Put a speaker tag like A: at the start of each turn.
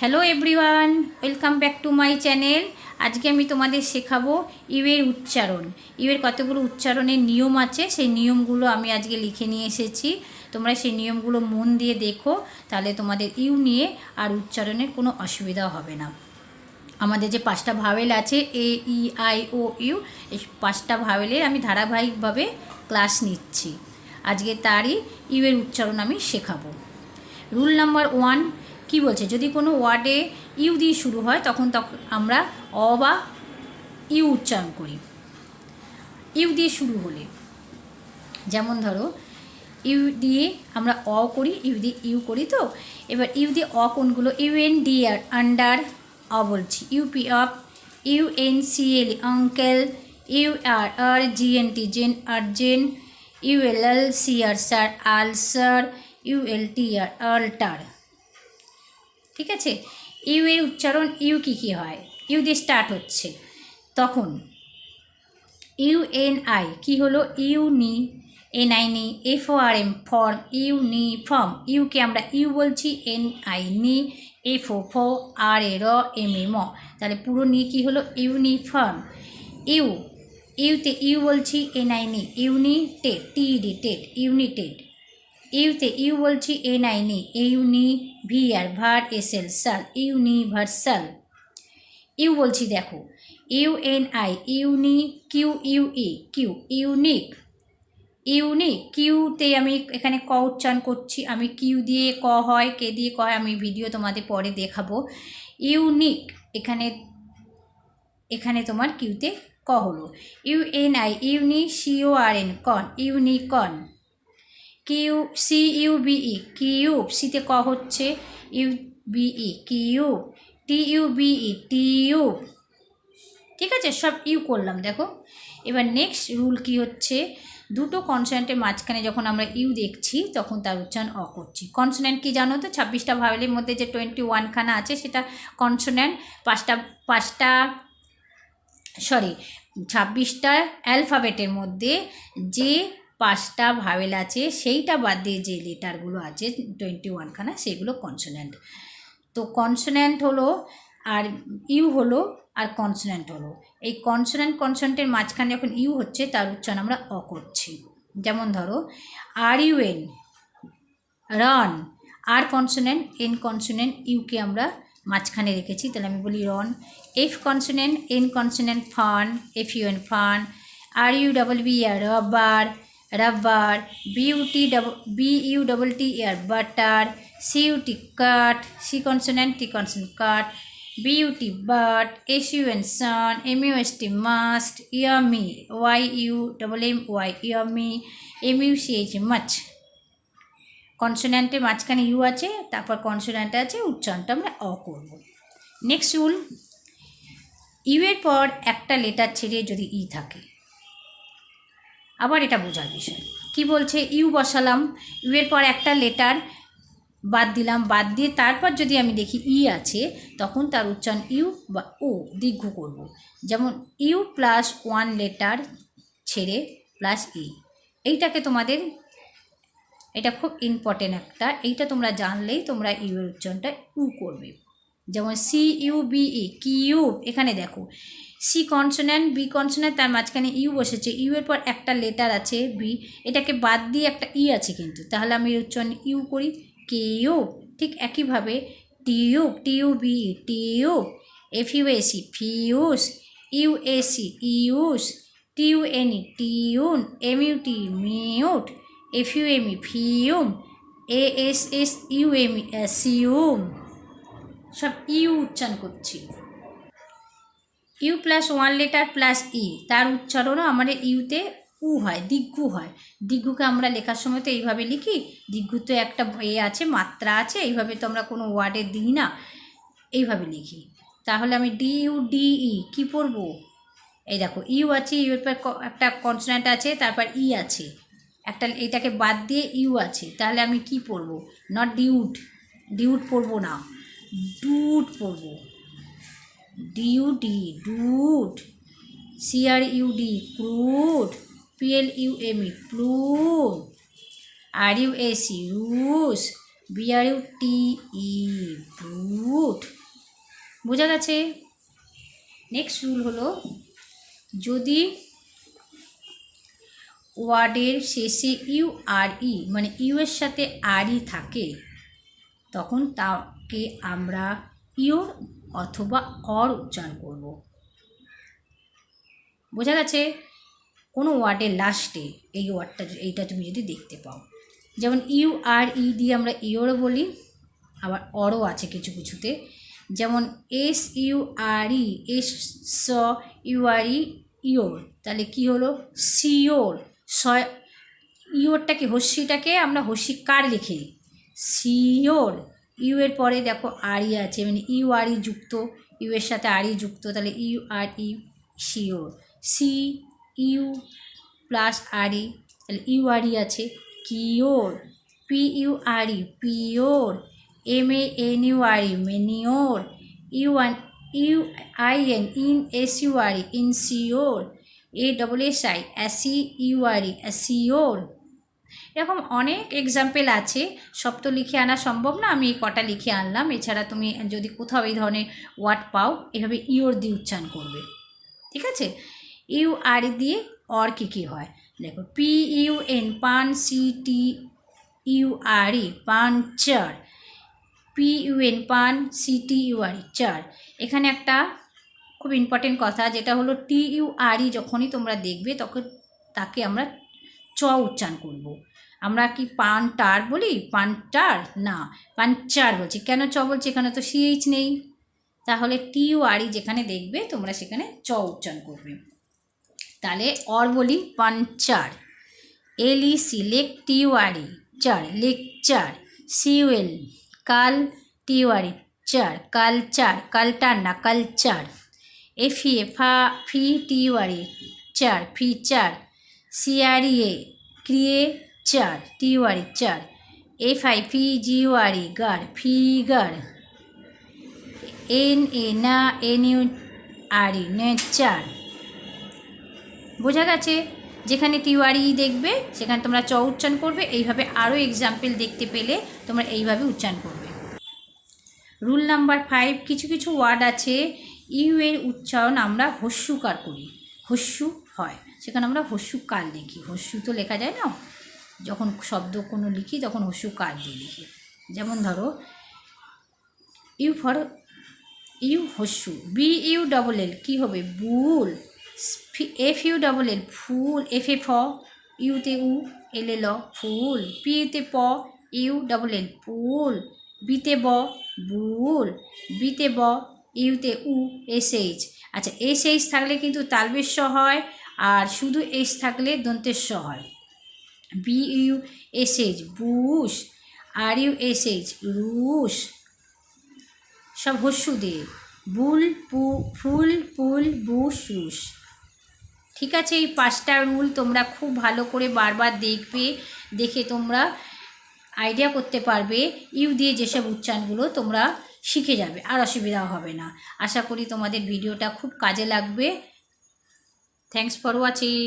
A: Hello everyone welcome back to my channel আজকে আমি তোমাদের শেখাবো ইউয়ের উচ্চারণ। ইউয়ের কতগুলো উচ্চারণের নিয়ম আছে? সেই নিয়মগুলো আমি আজকে লিখে নিয়ে এসেছি। তোমরা সেই নিয়মগুলো মন দিয়ে দেখো, তাহলে তোমাদের ইউ নিয়ে আর উচ্চারণের কোনো অসুবিধা হবে না। আমাদের যে পাঁচটা ভাওয়েল আছে, এ, ই, আই, ও, ইউ, এই পাঁচটা ভাওয়েলের আমি ধারাবাহিকভাবে ক্লাস নিচ্ছি। আজকে তারই ইউয়ের উচ্চারণ আমি শেখাবো। রুল নাম্বার ওয়ান কী বলছে? যদি কোনো ওয়ার্ডে ইউ দিয়ে শুরু হয়, তখন তখন আমরা অ বা ইউ উচ্চারণ করি। ইউ দিয়ে শুরু হলে, যেমন ধরো, ইউ দিয়ে আমরা অ করি, ইউ দিয়ে ইউ করি তো? এবার ইউ দিয়ে অ কোনগুলো? U N D R under অ বলছি। UP of U N C L, uncle, U R R G N T, gen Arjan U L L C R sir ulcer U L T R alter. ঠিক আছে? You এর উচ্চারণ you কী কী হয়? You দিয়ে start হচ্ছে। তখন ইউ এন আই কী হলো? ইউ নি, এন আই নি, F O R M form, U নি ফর্ম। ইউকে আমরা ইউ বলছি, এন আই নি, এফ ও ফ, আর এ র, এম এ ম। তাহলে পুরো নি কী হলো? ইউনিফর্ম ইউ, ইউতে ইউ বলছি, এন আই নি ইউনিটেড টি ডি টেড ইউনিটেড ইউতে, ইউ বলছি এন আই নি ইউনি ভি আর ভার এস এল সাল, ইউনিভার্সাল। ইউ বলছি দেখো, U N I uni Q U E, Q, unique. Unique, কিউতে আমি এখানে ক উচ্চারণ করছি, আমি কিউ দিয়ে ক হয়, কে দিয়ে ক হয়, আমি ভিডিও তোমাদের পরে দেখাবো। ইউনিক, এখানে এখানে তোমার কিউতে ক হলো। ইউ এন আই ইউনি সিও আর এন কন, unicorn. Q C U B E cube সিতে ক হচ্ছে U B E cube T U B E tube ঠিক আছে? সব ইউ করলাম, দেখো। এবার নেক্সট রুল কি হচ্ছে? দুটো কনসোনেন্টের মাঝখানে যখন আমরা ইউ দেখছি, তখন তার উচ্চারণ অ করছি। কনসোনেন্ট কি জানো তো? ছাব্বিশটা ভাওয়েলের মধ্যে যে টোয়েন্টি ওয়ানখানা আছে, সেটা কনসোনেন্ট পাঁচটা পাঁচটা সরি ছাব্বিশটা অ্যালফাবেটের মধ্যে যে পাঁচটা ভাওয়েল আছে, সেইটা বাদ দিয়ে যে লেটারগুলো আছে টোয়েন্টি ওয়ানখানা সেগুলো কনসোনেন্ট তো কনসোনেন্ট হলো, আর ইউ হলো, আর কনসোনেন্ট হলো। এই কনসোনেন্ট কনসোনেন্টের মাঝখানে যখন ইউ হচ্ছে, তার উচ্চারণ আমরা অ করছি। যেমন ধরো আর U N run R consonant N consonant UK আমরা মাঝখানে রেখেছি, তাহলে আমি বলি run F consonant N consonant fun F U N fun. R U double B R rubber rubber beauty double B U double T air butter C U T cut C consonant T consonant cut beauty but S U N sun M U S T must yummy Y U double M Y yummy M U C H much কনসোনেন্টের মাঝখানে you আছে, তারপর consonant আছে, উচ্চারণটা আমরা অ করব। Next rule you এর পর একটা লেটার ছেড়ে যদি ই থাকে। আবার এটা বোঝার বিষয়। কি বলছে? ইউ বসালাম। ইউ এর পর একটা লেটার বাদ দিলাম। বাদ দিয়ে তারপর যদি আমি দেখি ই আছে, তখন তার উচ্চারণ ইউ বা ও দীর্ঘ করব। যেমন ইউ প্লাস ওয়ান লেটার ছেড়ে প্লাস ই। এইটাকে তোমাদের, এটা খুব ইম্পর্টেন্ট একটা। এইটা তোমরা জানলেই তোমরা ইউ এর উচ্চারণটা ইউ করবে। যেমন C U B E Q এখানে দেখো। সি কনসোনেন্ট বি কনসোনেন্ট তার মাঝখানে ইউ বসেছে। ইউ এর পর একটা লেটার আছে বি এটাকে বাদ দিয়ে একটা ই আছে কিন্তু। তাহলে আমি উচ্চারণ ইউ করি। কে ইউ ঠিক একইভাবে tube tube B tube F U S E fuse U S E use tube N E tune M U T mute F U M E fume A S S U M E সিউম সব U উচ্চারণ করছি। U plus one letter plus E, তার উচ্চারণও আমাদের ইউতে উ হয় দিগ্গু হয়। দিগ্গুকে আমরা লেখার সময় তো এইভাবে লিখি দিগ্গু তো একটা এ আছে, মাত্রা আছে, এইভাবে তো আমরা কোনো ওয়ার্ডে দিই না, এইভাবে লিখি। তাহলে আমি ডি ইউ ডি ই, কী পড়ব? এই দেখো, ইউ আছে, ইউ এর পর একটা কনসোনেন্ট আছে, তারপর ই আছে। একটা এটাকে বাদ দিয়ে ইউ আছে, তাহলে আমি কি পড়ব? নট ডিউট ডিউট পড়ব না ডুট পড়ব। ডিউডি ডুট C R U D crude P L U M E R U S E ruse B R U T E boot বোঝা গেছে? নেক্সট রুল হলো, যদি ওয়ার্ডের শেষে ইউ আর ই মানে ইউ এর সাথে আর ই থাকে, তখন তাকে আমরা ইওর অথবা অর উচ্চারণ করব। বোঝা গেছে? কোনো ওয়ার্ডের লাস্টে এই ওয়ার্ডটা এইটা তুমি যদি দেখতে পাও। যেমন ইউ আর ই দিয়ে আমরা ইওরও বলি, আবার অরও আছে কিছু কিছুতে। যেমন S U R E, S saw U R E your তাহলে কি হলো? সিওর স ইওরটাকে হস্যিটাকে আমরা হস্যিকার লিখি। সিওর ইউ এর পরে দেখো আরই আছে মানে ইউ আর ই যুক্ত, ইউ এর সাথে আরই যুক্ত, তাহলে U R E sure. C, U plus R E, তাহলে ইউ আর ই আছে cure, P U R E pure, M A N U R manure, U An, U I N in S U R E insure, A double S I, অ্যাসি U R assure. এরকম অনেক example আছে। সব তো লিখে আনা সম্ভব না, আমি কটা লিখে আনলাম। এছাড়া তুমি যদি কোথাও এই ধরনের ওয়ার্ড পাও, এভাবে ইওর দিয়ে উচ্চারণ করবে। ঠিক আছে? ইউ আর দিয়ে অর কী কী হয়? দেখো, P U N, pun, C T U R E, pun, চার। P U N, pun, C T U R E, চার। এখানে একটা খুব ইম্পর্টেন্ট কথা, যেটা হলো টি ইউ আর ই যখনই তোমরা দেখবে, তখন তাকে আমরা চ উচ্চারণ করব। আমরা কি পান টার বলি? পান টার না, পাঞ্চার বলছি। কেন চ বলছি? এখানে তো সিএইচ নেই। তাহলে টি ইউ আর ই যেখানে দেখবে, তোমরা সেখানে চ উচ্চারণ করবে। তাহলে অর বলি পাঞ্চার। এল ই সি লেক টি ইউ আর ই চার, লেকচার। সিউএল কাল টি ইউ আর ই চার, কালচার, কালটার না, কালচার। এফ ই ফা ফি টি ইউ আর ই চার, ফিচার। সিআরইএ ক্রিয়ে চার টি ই চার। এফ আই আর ই গার ফিগার। এন এ না N U R E nature বোঝা গেছে? যেখানে টিওয়ারি দেখবে, সেখানে তোমরা চ উচ্চারণ করবে। এইভাবে আরও এক্সাম্পল দেখতে পেলে তোমরা এইভাবে উচ্চারণ করবে। রুল নাম্বার ফাইভ, কিছু কিছু ওয়ার্ড আছে, ইউ এর উচ্চারণ আমরা হস্যুকার করি। হস্যু হয়। সেখানে আমরা হস্যুকার লিখি হস্যু তো লেখা যায় না? যখন শব্দ কোনো লিখি, তখন হস্যুকার দিয়ে লিখি। যেমন ধরো, ইউ ফর, ইউ হস্যু বি ইউ ডবল এল, কী হবে? Bull F U double L, full, F A ফ, ইউতে উ, এল এল ফুল, পিতে প, ইউ ডবল এল ফুল বিতে ব, বুল, বিতে ব, ইউতে উ, এস এইচ। আচ্ছা এস এইচ থাকলে কিন্তু তালবেশ হয়, আর শুধু এস থাকলে দন্তেস্ব হয়। B U S H bush R U S H rush, সব হস্যু দিয়ে। বুল, পু, ফুল, পুল, বুশ, রুশ। ঠিক আছে, এই পাঁচটা রুল তোমরা খুব ভালো করে বারবার দেখবে, দেখে তোমরা আইডিয়া করতে পারবে, ইউ দিয়ে যেসব উচ্চারণগুলো তোমরা শিখে যাবে, আর অসুবিধাও হবে না। আশা করি তোমাদের ভিডিওটা খুব কাজে লাগবে। Thanks for watching